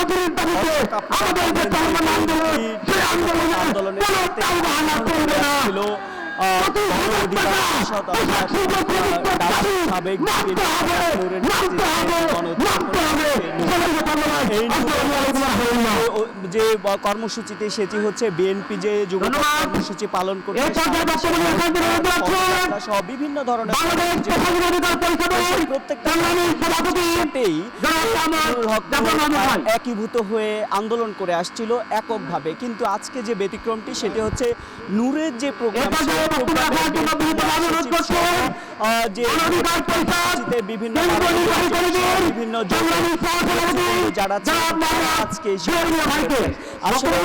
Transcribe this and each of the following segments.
চাকরির দাবিতে, আমাদের যে চলমান আন্দোলন সেই আন্দোলনে কোনো সাথে টালবাহানা করবে না। নামতে হবে নামতে হবে নামতে অধিকার যে কর্মসূচিতে সেটি হচ্ছে বিএনপি যে যুব কর্মসূচি পালন করছে সহ বিভিন্ন ধরনের। একীভূত হয়ে আন্দোলন করে আসছিল এককভাবে। কিন্তু আজকে যে ব্যতিক্রমটি সেটি হচ্ছে নূরের যে প্রোগ্রাম যে বিভিন্ন বিভিন্ন যারা আজকে আসলে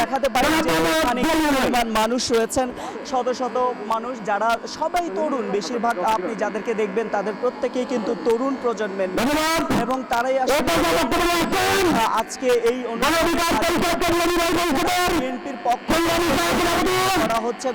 দেখাতে যে। পরিমাণ মানুষ রয়েছেন শত শত মানুষ যারা সবাই তরুণ বেশিরভাগ আপনি যাদেরকে দেখবেন তাদের প্রত্যেকেই কিন্তু তরুণ প্রজন্মের এবং তারাই আজকে এই বিএনপির পক্ষ করা হচ্ছে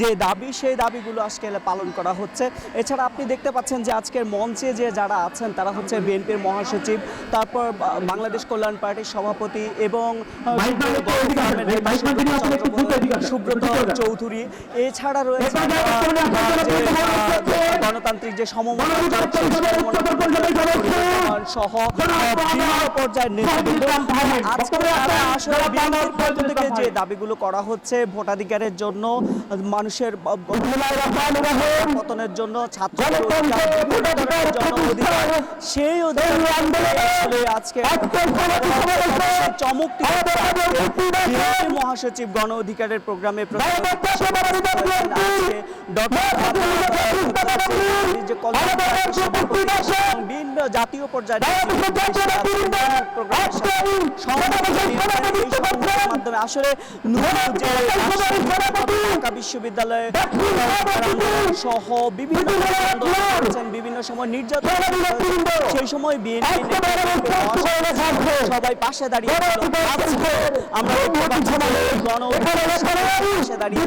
যে দাবি সেই দাবিগুলো আজকে পালন করা হচ্ছে এছাড়া আপনি দেখতে পাচ্ছেন যে আজকের মঞ্চে যে যারা আছেন তারা হচ্ছে বিএনপির মহাসচিব তারপর বাংলাদেশ কল্যাণ পার্টির সভাপতি এবং নেতা। সুব্রত চৌধুরী এছাড়া রয়েছে। গণতান্ত্রিক যে সমমনা সহ বিভিন্ন পর্যায়ের ফজলুল থেকে যে দাবিগুলো করা হচ্ছে ভোটাধিকারের জন্য মানুষের। পতনের জন্য সেই আজকে চমকটি মহাসচিব গণ অধিকারের প্রোগ্রামে বিভিন্ন জাতীয় পর্যায়ে বাংলাদেশের মাধ্যমে আসলে ঢাকা বিশ্ববিদ্যালয়ে সহ বিভিন্ন বিভিন্ন সময় নির্যাতন সেই সময় বিএনপি সবাই পাশে দাঁড়িয়ে আমরা পাশে দাঁড়িয়ে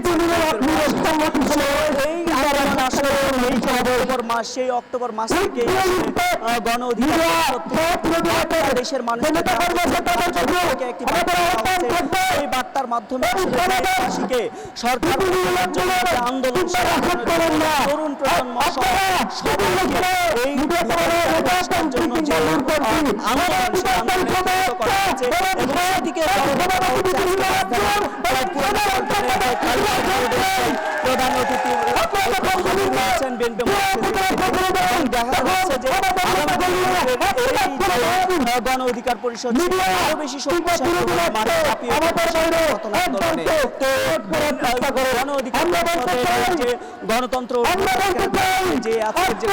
অক্টোবর মাস সেই অক্টোবর মাস থেকে গণ অধিকার দেশের একটি হচ্ছে। এই মাধ্যমে আসলে সরকার আন্দোলন তরুণ প্রজন্ম সবাইকে এই প্রধান অতিথি দেখা যাচ্ছে যে গণ অধিকার পরিষদ আরও বেশি শক্তিশালী গণ অধিকার যে গণতন্ত্র যে আজকের যে